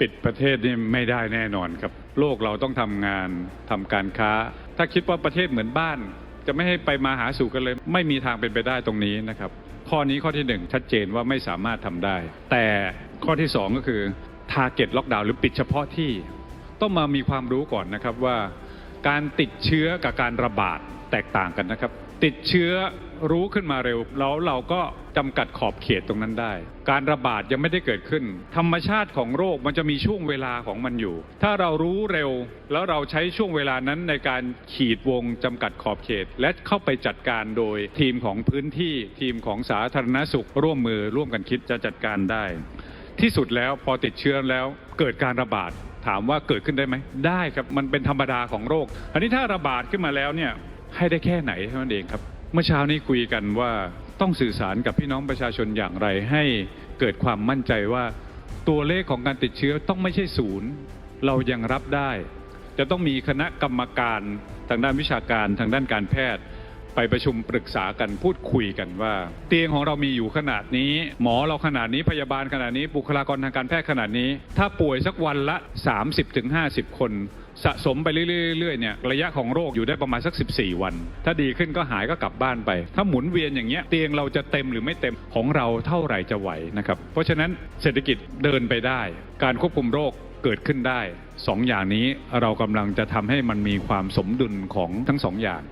ปิดประเทศนี่ไม่ได้แน่นอนครับ โลกเราต้องทำงานทำการค้า ถ้าคิดว่าประเทศเหมือนบ้าน จะไม่ให้ไปมาหาสู่กันเลย ไม่มีทางเป็นไปได้ตรงนี้นะครับ ข้อนี้ข้อที่หนึ่งชัดเจนว่าไม่สามารถทำได้ แต่ข้อที่สองก็คือ target lockdown หรือปิดเฉพาะที่ ต้องมามีความรู้ก่อนนะครับว่า การติดเชื้อกับการระบาดแตกต่างกันนะครับ ติดเชื้อรู้ขึ้นมาเร็ว แล้วเราก็จำกัดขอบเขตตรงนั้นได้ การระบาดยังไม่ได้เกิดขึ้น ธรรมชาติของโรคมันจะมีช่วงเวลาของมันอยู่ ถ้าเรารู้เร็ว แล้วเราใช้ช่วงเวลานั้นในการขีดวงจำกัดขอบเขต และเข้าไปจัดการโดยทีมของพื้นที่ทีมของสาธารณสุข ร่วมมือร่วมกันคิดจะจัดการได้ ที่สุดแล้วพอติดเชื้อแล้วเกิดการระบาดถามว่าเกิดขึ้นได้ไหมได้ครับมันเป็นธรรมดาของโรค อันนี้ถ้าระบาดขึ้นมาแล้วเนี่ย ให้ได้แค่ไหนเท่านั้นเองครับ เมื่อเช้านี้คุยกันว่าต้องสื่อสารกับพี่น้องประชาชนอย่างไร ให้เกิดความมั่นใจว่าตัวเลขของการติดเชื้อต้องไม่ใช่ศูนย์เรายังรับได้ จะต้องมีคณะกรรมการทางด้านวิชาการทางด้านการแพทย์ ไปประชุมปรึกษากันพูดคุยกันว่า เตียงของเรามีอยู่ขนาดนี้ หมอเราขนาดนี้พยาบาลขนาดนี้บุคลากรทางการแพทย์ขนาดนี้ ถ้าป่วยสักวันละ 30-50 คน สะสมไปเรื่อยๆเนี่ยระยะของโรคอยู่ได้ประมาณสัก 14 วัน ถ้าดีขึ้นก็หายก็กลับบ้านไป ถ้าหมุนเวียนอย่างเงี้ยเตียงเราจะเต็มหรือไม่เต็มของเราเท่าไหร่จะไหวนะครับเพราะฉะนั้นเศรษฐกิจเดินไปได้ การควบคุมโรคเกิดขึ้นได้สองอย่างนี้เรากำลังจะทำให้มันมีความสมดุลของทั้งสองอย่าง